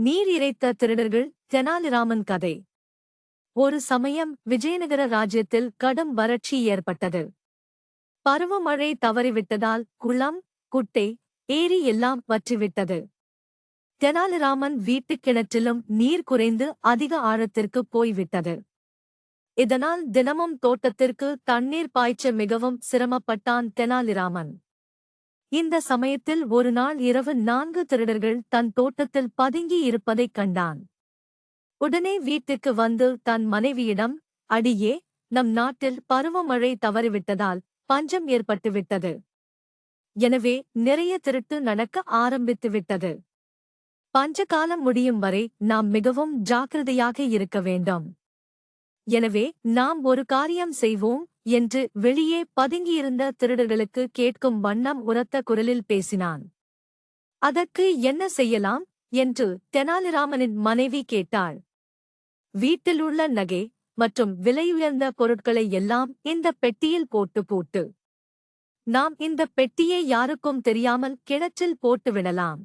நீர் இறைத்த திருடர்கள் தெனாலிராமன் கதை. ஒரு சமயம் விஜயநகர ராஜ்யத்தில் கடும் வறட்சி ஏற்பட்டது. பருவமழை தவறிவிட்டதால் குளம் குட்டை ஏரி எல்லாம் வற்றிவிட்டது. தெனாலிராமன் வீட்டுக் கிணற்றிலும் நீர் குறைந்து அதிக ஆழத்திற்கு போய்விட்டது. இதனால் தினமும் தோட்டத்திற்கு தண்ணீர் பாய்ச்ச மிகவும் சிரமப்பட்டான் தெனாலிராமன். இந்த சமயத்தில் ஒரு நாள் இரவு நான்கு திருடர்கள் தன் தோட்டத்தில் பதுங்கி இருப்பதைக் கண்டான். உடனே வீட்டுக்கு வந்து தன் மனைவியிடம் அடியே நம் நாட்டில் பருவமழை தவறிவிட்டதால் பஞ்சம் ஏற்பட்டுவிட்டது. எனவே நிறைய திருட்டு நடக்க ஆரம்பித்துவிட்டது. பஞ்சகாலம் முடியும் வரை நாம் மிகவும் ஜாக்கிரதையாக இருக்க வேண்டும். எனவே நாம் ஒரு காரியம் செய்வோம் என்று வெளியே பதுங்கியிருந்த திருடர்களுக்கு கேட்கும் வண்ணம் உரத்த குரலில் பேசினான். அதற்கு என்ன செய்யலாம்? என்று தெனாலிராமனின் மனைவி கேட்டாள். வீட்டிலுள்ள நகை மற்றும் விலையுயர்ந்த பொருட்களை எல்லாம் இந்த பெட்டியில் போட்டு போட்டு. நாம் இந்த பெட்டியை யாருக்கும் தெரியாமல் கிணற்றில் போட்டு விடலாம்.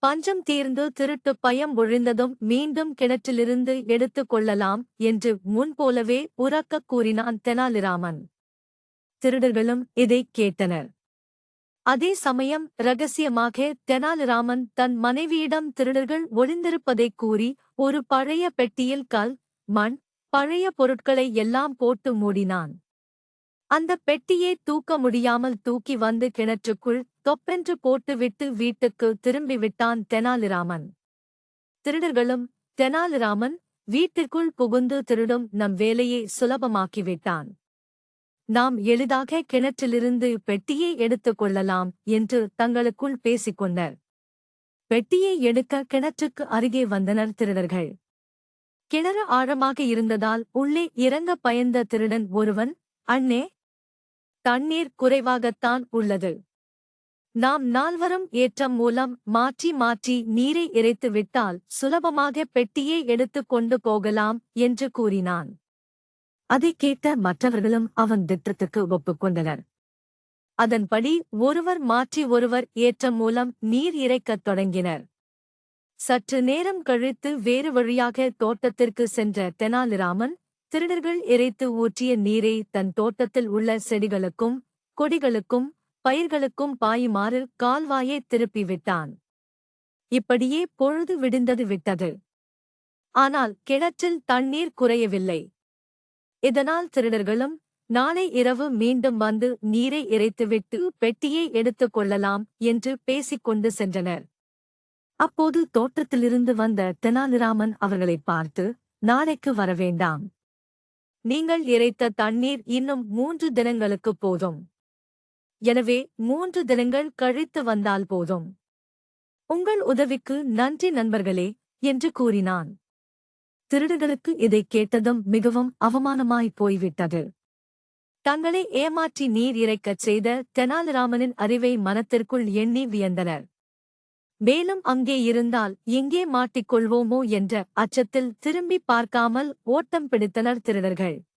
பஞ்சம் தீர்ந்து திருட்டு பயம் ஒழிந்ததும் மீண்டும் கிணற்றிலிருந்து எடுத்துக் கொள்ளலாம் என்று முன்போலவே உறக்கக் கூறினான் தெனாலிராமன். திருடர்களும் இதைக் கேட்டனர். அதே சமயம் ரகசியமாக தெனாலிராமன் தன் மனைவியிடம் திருடர்கள் ஒளிந்திருப்பதைக் கூறி ஒரு பழைய பெட்டியில் கல் மண் பழைய பொருட்களை எல்லாம் போட்டு மூடினான். அந்த பெட்டியை தூக்க முடியாமல் தூக்கி வந்து கிணற்றுக்குள் தொப்பென்று போட்டுவிட்டு வீட்டுக்கு திரும்பிவிட்டான் தெனாலிராமன். திருடர்களும் தெனாலிராமன் வீட்டிற்குள் புகுந்து திருடும் நம் வேலையை சுலபமாக்கிவிட்டான். நாம் எளிதாக கிணற்றிலிருந்து பெட்டியை எடுத்துக் கொள்ளலாம் என்று தங்களுக்குள் பேசிக்கொண்டனர். பெட்டியை எடுக்க கிணற்றுக்கு அருகே வந்தனர் திருடர்கள். கிணறு ஆழமாக இருந்ததால் உள்ளே இறங்க பயந்த திருடன் ஒருவன் அண்ணே தண்ணீர் குறைவாகத்தான் உள்ளது. நாம் நால்வரும் ஏற்றம் மூலம் மாற்றி மாற்றி நீரை இறைத்து விட்டால் சுலபமாக பெட்டியை எடுத்துக் கொண்டு போகலாம் என்று கூறினான். அதைக் கேட்ட மற்றவர்களும் அவன் திட்டத்துக்கு ஒப்புக்கொண்டனர். அதன்படி ஒருவர் மாற்றி ஒருவர் ஏற்றம் மூலம் நீர் இறைக்கத் தொடங்கினர். சற்று நேரம் கழித்து வேறு வழியாக தோட்டத்திற்கு சென்ற தெனாலிராமன் திருடர்கள் இறைத்து ஊற்றிய நீரை தன் தோட்டத்தில் உள்ள செடிகளுக்கும் கொடிகளுக்கும் பயிர்களுக்கும் பாயுமாறு கால்வாயை திருப்பிவிட்டான் இப்படியே பொழுது விடிந்தது விட்டது. ஆனால் கிணற்றில் தண்ணீர் குறையவில்லை. இதனால் திருடர்களும் நாளை இரவு மீண்டும் வந்து நீரை இறைத்துவிட்டு பெட்டியை எடுத்துக் கொள்ளலாம் என்று பேசிக்கொண்டு சென்றனர். அப்போது தோட்டத்திலிருந்து வந்த தெனாலிராமன் அவர்களைப் பார்த்து நாளைக்கு வரவேண்டாம். நீங்கள் இறைத்த தண்ணீர் இன்னும் மூன்று தினங்களுக்கு போதும். எனவே மூன்று தினங்கள் கழித்து வந்தால் போதும். உங்கள் உதவிக்கு நன்றி நண்பர்களே என்று கூறினான். திருடர்களுக்கு இதைக் கேட்டதும் மிகவும் அவமானமாய் போய்விட்டது. தங்களை ஏமாற்றி நீர் இறைக்கச் செய்த தெனாலிராமனின் அறிவை மனத்திற்குள் எண்ணி வியந்தனர். மேலும் அங்கே இருந்தால் எங்கே மாட்டிக்கொள்வோமோ என்ற அச்சத்தில் திரும்பி பார்க்காமல் ஓட்டம் பிடித்தனர் திருடர்கள்.